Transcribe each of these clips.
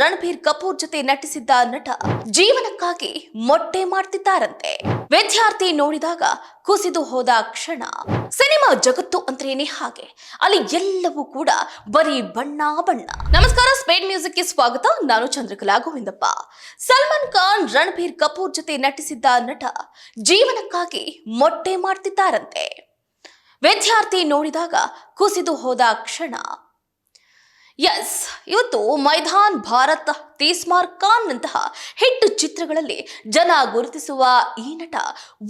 ರಣಬೀರ್ ಕಪೂರ್ ಜೊತೆ ನಟಿಸಿದ್ದ ನಟ ಜೀವನಕ್ಕಾಗಿ ಮೊಟ್ಟೆ ಮಾಡ್ತಿದ್ದಾರಂತೆ. ವಿದ್ಯಾರ್ಥಿ ನೋಡಿದಾಗ ಕುಸಿದು ಹೋದ ಕ್ಷಣ ಸಿನಿಮಾ ಜಗತ್ತು ಅಂದ್ರೇನೆ ಹಾಗೆ. ಅಲ್ಲಿ ಎಲ್ಲವೂ ಕೂಡ ಬರೀ ಬಣ್ಣ ಬಣ್ಣ. ನಮಸ್ಕಾರ, ಸ್ಪೇಡ್ ಮ್ಯೂಸಿಕ್ಗೆ ಸ್ವಾಗತ. ನಾನು ಚಂದ್ರಕಲಾ ಗೋವಿಂದಪ್ಪ. ಸಲ್ಮಾನ್ ಖಾನ್, ರಣಬೀರ್ ಕಪೂರ್ ಜೊತೆ ನಟಿಸಿದ್ದ ನಟ ಜೀವನಕ್ಕಾಗಿ ಮೊಟ್ಟೆ ಮಾಡ್ತಿದ್ದಾರಂತೆ. ವಿದ್ಯಾರ್ಥಿ ನೋಡಿದಾಗ ಕುಸಿದು ಹೋದ ಕ್ಷಣ ಎಸ್ ಇವತ್ತು ಮೈದಾನ್ ಭಾರತ್ ತೀಸ್ಮಾರ್ ಖಾನ್ ನಂತಹ ಹಿಟ್ ಚಿತ್ರಗಳಲ್ಲಿ ಜನ ಗುರುತಿಸುವ ಈ ನಟ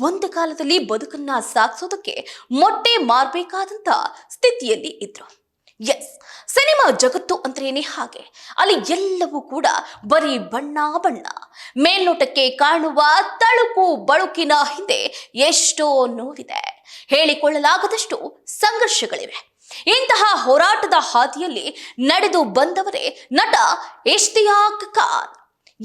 ಒಂದು ಕಾಲದಲ್ಲಿ ಬದುಕನ್ನ ಸಾಗಿಸೋದಕ್ಕೆ ಮೊಟ್ಟೆ ಮಾರಬೇಕಾದಂತ ಸ್ಥಿತಿಯಲ್ಲಿ ಇದ್ರು. ಎಸ್ ಸಿನಿಮಾ ಜಗತ್ತು ಅಂದ್ರೇನೆ ಹಾಗೆ. ಅಲ್ಲಿ ಎಲ್ಲವೂ ಕೂಡ ಬರೀ ಬಣ್ಣ ಬಣ್ಣ. ಮೇಲ್ನೋಟಕ್ಕೆ ಕಾಣುವ ತಳುಕು ಬಳುಕಿನ ಹಿಂದೆ ಎಷ್ಟೋ ನೋವಿದೆ. ಹೇಳಿಕೊಳ್ಳಲಾಗದಷ್ಟು ಸಂಘರ್ಷಗಳಿವೆ. ಇಂತಹ ಹೋರಾಟದ ಹಾದಿಯಲ್ಲಿ ನಡೆದು ಬಂದವರೇ ನಟ ಇಶ್ತಿಯಾಕ್ ಖಾನ್.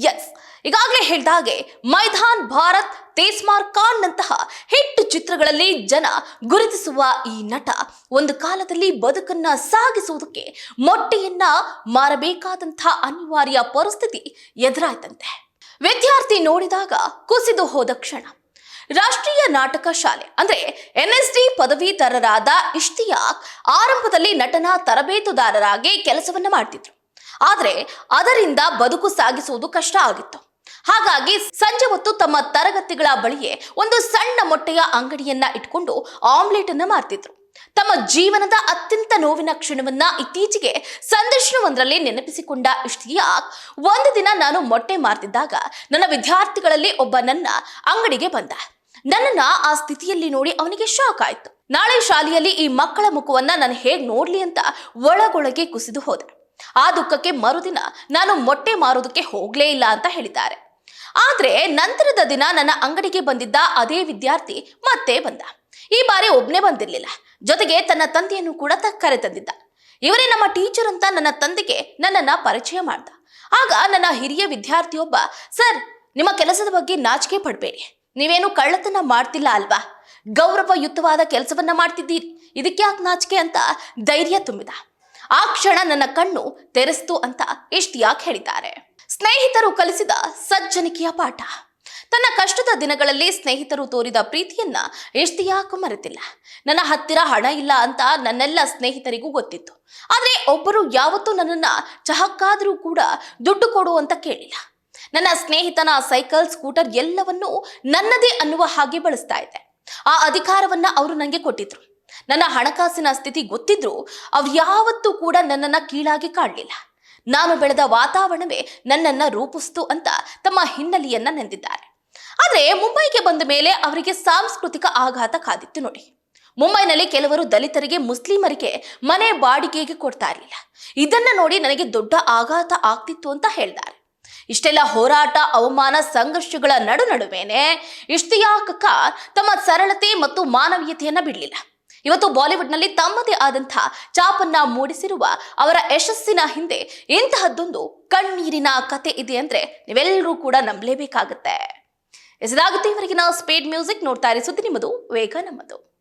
ಎಸ್ ಈಗಾಗಲೇ ಹೇಳಿದಾಗೆ ಮೈದಾನ್ ಭಾರತ್ ತೇಸ್ಮಾರ್ ಖಾನ್ ನಂತಹ ಹಿಟ್ ಚಿತ್ರಗಳಲ್ಲಿ ಜನ ಗುರುತಿಸುವ ಈ ನಟ ಒಂದು ಕಾಲದಲ್ಲಿ ಬದುಕನ್ನ ಸಾಗಿಸುವುದಕ್ಕೆ ಮೊಟ್ಟೆಯನ್ನ ಮಾರಬೇಕಾದಂತಹ ಅನಿವಾರ್ಯ ಪರಿಸ್ಥಿತಿ ಎದುರಾಯ್ತಂತೆ. ವಿದ್ಯಾರ್ಥಿ ನೋಡಿದಾಗ ಕುಸಿದು ಹೋದ ಕ್ಷಣ. ರಾಷ್ಟ್ರೀಯ ನಾಟಕ ಶಾಲೆ, ಅಂದ್ರೆ ಎನ್ಎಸ್ಡಿ ಪದವೀಧರರಾದ ಇಷ್ತಿಯಾಕ್ ಆರಂಭದಲ್ಲಿ ನಟನಾ ತರಬೇತುದಾರರಾಗಿ ಕೆಲಸವನ್ನ ಮಾಡ್ತಿದ್ರು. ಆದರೆ ಅದರಿಂದ ಬದುಕು ಸಾಗಿಸುವುದು ಕಷ್ಟ ಆಗಿತ್ತು. ಹಾಗಾಗಿ ಸಂಜೆ ಹೊತ್ತು ತಮ್ಮ ತರಗತಿಗಳ ಬಳಿಯೇ ಒಂದು ಸಣ್ಣ ಮೊಟ್ಟೆಯ ಅಂಗಡಿಯನ್ನ ಇಟ್ಕೊಂಡು ಆಮ್ಲೆಟ್ ಅನ್ನ ಮಾರ್ತಿದ್ರು ತಮ್ಮ ಜೀವನದ ಅತ್ಯಂತ ನೋವಿನ ಕ್ಷಣವನ್ನ ಇತ್ತೀಚೆಗೆ ಸಂದರ್ಶನವೊಂದರಲ್ಲಿ ನೆನಪಿಸಿಕೊಂಡ ಇಷ್ತಿಯಾಕ್ ಒಂದು ದಿನ ನಾನು ಮೊಟ್ಟೆ ಮಾರ್ತಿದ್ದಾಗ ನನ್ನ ವಿದ್ಯಾರ್ಥಿಗಳಲ್ಲಿ ಒಬ್ಬ ನನ್ನ ಅಂಗಡಿಗೆ ಬಂದ. ನನ್ನನ್ನ ಆ ಸ್ಥಿತಿಯಲ್ಲಿ ನೋಡಿ ಅವನಿಗೆ ಶಾಕ್ ಆಯ್ತು. ನಾಳೆ ಶಾಲೆಯಲ್ಲಿ ಈ ಮಕ್ಕಳ ಮುಖವನ್ನ ನಾನು ಹೇಗ್ ನೋಡ್ಲಿ ಅಂತ ಒಳಗೊಳಗೆ ಕುಸಿದು ಹೋದೆ. ಆ ದುಃಖಕ್ಕೆ ಮರುದಿನ ನಾನು ಮೊಟ್ಟೆ ಮಾರೋದಕ್ಕೆ ಹೋಗ್ಲೇ ಇಲ್ಲ ಅಂತ ಹೇಳಿದ್ದಾರೆ. ಆದ್ರೆ ನಂತರದ ದಿನ ನನ್ನ ಅಂಗಡಿಗೆ ಬಂದಿದ್ದ ಅದೇ ವಿದ್ಯಾರ್ಥಿ ಮತ್ತೆ ಬಂದ. ಈ ಬಾರಿ ಒಬ್ನೇ ಬಂದಿರ್ಲಿಲ್ಲ. ಜೊತೆಗೆ ತನ್ನ ತಂದೆಯನ್ನು ಕೂಡ ಕರೆ ತಂದಿದ್ದ. ಇವರೇ ನಮ್ಮ ಟೀಚರ್ ಅಂತ ನನ್ನ ತಂದೆಗೆ ನನ್ನನ್ನ ಪರಿಚಯ ಮಾಡ್ದ. ಆಗ ನನ್ನ ಹಿರಿಯ ವಿದ್ಯಾರ್ಥಿಯೊಬ್ಬ, ಸರ್, ನಿಮ್ಮ ಕೆಲಸದ ಬಗ್ಗೆ ನಾಚಿಕೆ ಪಡಬೇಡಿ. ನೀವೇನು ಕಳ್ಳತನ ಮಾಡ್ತಿಲ್ಲ ಅಲ್ವಾ? ಗೌರವಯುತವಾದ ಕೆಲಸವನ್ನ ಮಾಡ್ತಿದ್ದೀರಿ. ಇದಕ್ಕೆ ಯಾಕೆ ನಾಚಿಕೆ ಅಂತ ಧೈರ್ಯ ತುಂಬಿದ. ಆ ಕ್ಷಣ ನನ್ನ ಕಣ್ಣು ತೆರೆಸ್ತು ಅಂತ ಇಷ್ಟಿಯಾಕ್ ಹೇಳಿದ್ದಾರೆ? ಸ್ನೇಹಿತರು ಕಲಿಸಿದ ಸಜ್ಜನಿಕೆಯ ಪಾಠ. ತನ್ನ ಕಷ್ಟದ ದಿನಗಳಲ್ಲಿ ಸ್ನೇಹಿತರು ತೋರಿದ ಪ್ರೀತಿಯನ್ನ ಇಷ್ಟಿಯಾಕ್ ಮರೆತಿಲ್ಲ. ನನ್ನ ಹತ್ತಿರ ಹಣ ಇಲ್ಲ ಅಂತ ನನ್ನೆಲ್ಲ ಸ್ನೇಹಿತರಿಗೂ ಗೊತ್ತಿತ್ತು. ಆದರೆ ಒಬ್ಬರು ಯಾವತ್ತೂ ನನ್ನನ್ನು ಚಹಕ್ಕಾದರೂ ಕೂಡ ದುಡ್ಡು ಕೊಡು ಅಂತ ಕೇಳಿಲ್ಲ. ನನ್ನ ಸ್ನೇಹಿತನ ಸೈಕಲ್, ಸ್ಕೂಟರ್ ಎಲ್ಲವನ್ನೂ ನನ್ನದೇ ಅನ್ನುವ ಹಾಗೆ ಬಳಸ್ತಾ ಇದ್ದೆ. ಆ ಅಧಿಕಾರವನ್ನ ಅವರು ನನಗೆ ಕೊಟ್ಟಿದ್ರು. ನನ್ನ ಹಣಕಾಸಿನ ಸ್ಥಿತಿ ಗೊತ್ತಿದ್ರು ಅವ್ರು ಯಾವತ್ತೂ ಕೂಡ ನನ್ನನ್ನ ಕೀಳಾಗಿ ಕಾಣಲಿಲ್ಲ. ನಾನು ಬೆಳೆದ ವಾತಾವರಣವೇ ನನ್ನನ್ನ ರೂಪಿಸ್ತು ಅಂತ ತಮ್ಮ ಹಿನ್ನೆಲೆಯನ್ನ ನೆಂದಿದ್ದಾರೆ. ಆದರೆ ಮುಂಬೈಗೆ ಬಂದ ಮೇಲೆ ಅವರಿಗೆ ಸಾಂಸ್ಕೃತಿಕ ಆಘಾತ ಕಾದಿತ್ತು ನೋಡಿ. ಮುಂಬೈನಲ್ಲಿ ಕೆಲವರು ದಲಿತರಿಗೆ, ಮುಸ್ಲಿಮರಿಗೆ ಮನೆ ಬಾಡಿಗೆಗೆ ಕೊಡ್ತಾ ಇರಲಿಲ್ಲ. ಇದನ್ನ ನೋಡಿ ನನಗೆ ದೊಡ್ಡ ಆಘಾತ ಆಗ್ತಿತ್ತು ಅಂತ ಹೇಳ್ತಾರೆ. ಇಷ್ಟೆಲ್ಲ ಹೋರಾಟ, ಅವಮಾನ, ಸಂಘರ್ಷಗಳ ನಡು ನಡುವೆನೆ ಇಷ್ತಿಯಾ ಕಕ್ಕಾರ್ ತಮ್ಮ ಸರಳತೆ ಮತ್ತು ಮಾನವೀಯತೆಯನ್ನ ಬಿಡಲಿಲ್ಲ. ಇವತ್ತು ಬಾಲಿವುಡ್ನಲ್ಲಿ ತಮ್ಮದೇ ಆದಂತಹ ಚಾಪನ್ನ ಮೂಡಿಸಿರುವ ಅವರ ಯಶಸ್ಸಿನ ಹಿಂದೆ ಇಂತಹದ್ದೊಂದು ಕಣ್ಣೀರಿನ ಕತೆ ಇದೆ ಅಂದ್ರೆ ನೀವೆಲ್ಲರೂ ಕೂಡ ನಂಬಲೇಬೇಕಾಗತ್ತೆ. ಇದಾಗುತ್ತೆ ನಾವು ಸ್ಪೀಡ್ ಮ್ಯೂಸಿಕ್ ನೋಡ್ತಾ ಇರಿ ನಿಮ್ಮದು, ವೇಗ ನಮ್ಮದು.